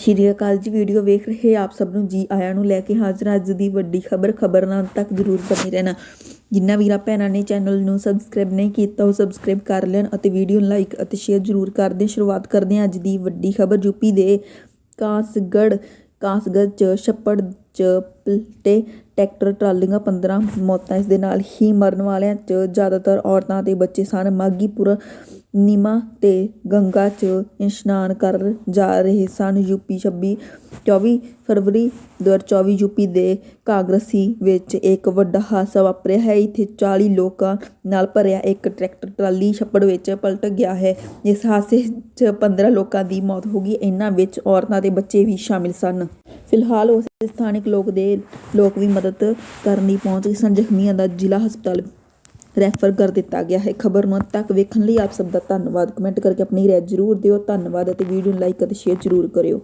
ਸ਼੍ਰੀ ਅਕਾਲ ਜੀ ਵੀਡੀਓ ਵੇਖ ਰਹੇ ਆਪ ਸਭ ਨੂੰ, ਜੀ ਆਇਆਂ ਨੂੰ ਲੈ ਕੇ ਹਾਜ਼ਰ ਅੱਜ ਦੀ ਵੱਡੀ ਖਬਰ ਖਬਰ ਨਾਲ ਤੱਕ ਜ਼ਰੂਰ ਬਣੇ ਰਹਿਣਾ। ਜਿਨ੍ਹਾਂ ਵੀਰਾਂ ਭੈਣਾਂ ਨੇ ਚੈਨਲ ਨੂੰ ਸਬਸਕ੍ਰਾਈਬ ਨਹੀਂ ਕੀਤਾ, ਉਹ ਸਬਸਕ੍ਰਾਈਬ ਕਰ ਲੈਣ ਅਤੇ ਵੀਡੀਓ ਨੂੰ ਲਾਈਕ ਅਤੇ ਸ਼ੇਅਰ ਜ਼ਰੂਰ ਕਰ ਦੇਣ। ਸ਼ੁਰੂਆਤ ਕਰਦੇ ਹਾਂ ਅੱਜ ਦੀ ਵੱਡੀ ਖਬਰ ਯੂਪੀ ਦੇ ਕਾਸਗੜ ਕਾਸਗੜ ਚ ਛੱਪੜ ਚ ਪਲਟੇ ਟਰੈਕਟਰ ਟਰਾਲੀਆਂ 15 ਮੌਤਾਂ, ਇਸ ਦੇ ਨਾਲ ਹੀ ਮਰਨ ਵਾਲਿਆਂ ਚ ਜ਼ਿਆਦਾਤਰ ਔਰਤਾਂ ਤੇ ਬੱਚੇ ਸਨ। ਮਾਗੀਪੁਰ ਨੀਮਾ ਅਤੇ ਗੰਗਾ ਚ ਇਸ਼ਨਾਨ ਕਰ ਜਾ ਰਹੇ ਸਨ। ਯੂਪੀ 26 24 ਫਰਵਰੀ 2024 ਯੂਪੀ ਦੇ ਕਾਗਰਸੀ ਵਿੱਚ ਇੱਕ ਵੱਡਾ ਹਾਦਸਾ ਵਾਪਰਿਆ ਹੈ। ਇੱਥੇ 40 ਲੋਕਾਂ ਨਾਲ ਭਰਿਆ ਇੱਕ ਟਰੈਕਟਰ ਟਰਾਲੀ ਛੱਪੜ ਵਿੱਚ ਪਲਟ ਗਿਆ ਹੈ। ਇਸ ਹਾਦਸੇ 'ਚ 15 ਲੋਕਾਂ ਦੀ ਮੌਤ ਹੋ ਗਈ। ਇਹਨਾਂ ਵਿੱਚ ਔਰਤਾਂ ਅਤੇ ਬੱਚੇ ਵੀ ਸ਼ਾਮਿਲ ਸਨ। ਫਿਲਹਾਲ ਉਸ ਸਥਾਨਕ ਲੋਕ ਦੇ ਲੋਕ ਵੀ ਮਦਦ ਕਰਨ ਲਈ ਪਹੁੰਚ ਗਏ ਸਨ। ਜ਼ਖਮੀਆਂ ਦਾ ਜ਼ਿਲ੍ਹਾ ਹਸਪਤਾਲ ਰੈਫਰ ਕਰ ਦਿੱਤਾ ਗਿਆ ਹੈ। ਖਬਰ ਨੂੰ ਅੰਤ ਤੱਕ ਵੇਖਣ ਲਈ ਆਪ ਸਭ ਦਾ ਧੰਨਵਾਦ। ਕਮੈਂਟ ਕਰਕੇ ਆਪਣੀ ਰਾਏ ਜ਼ਰੂਰ ਦਿਓ। ਧੰਨਵਾਦ ਅਤੇ ਵੀਡੀਓ ਨੂੰ ਲਾਈਕ ਅਤੇ ਸ਼ੇਅਰ ਜ਼ਰੂਰ ਕਰਿਓ।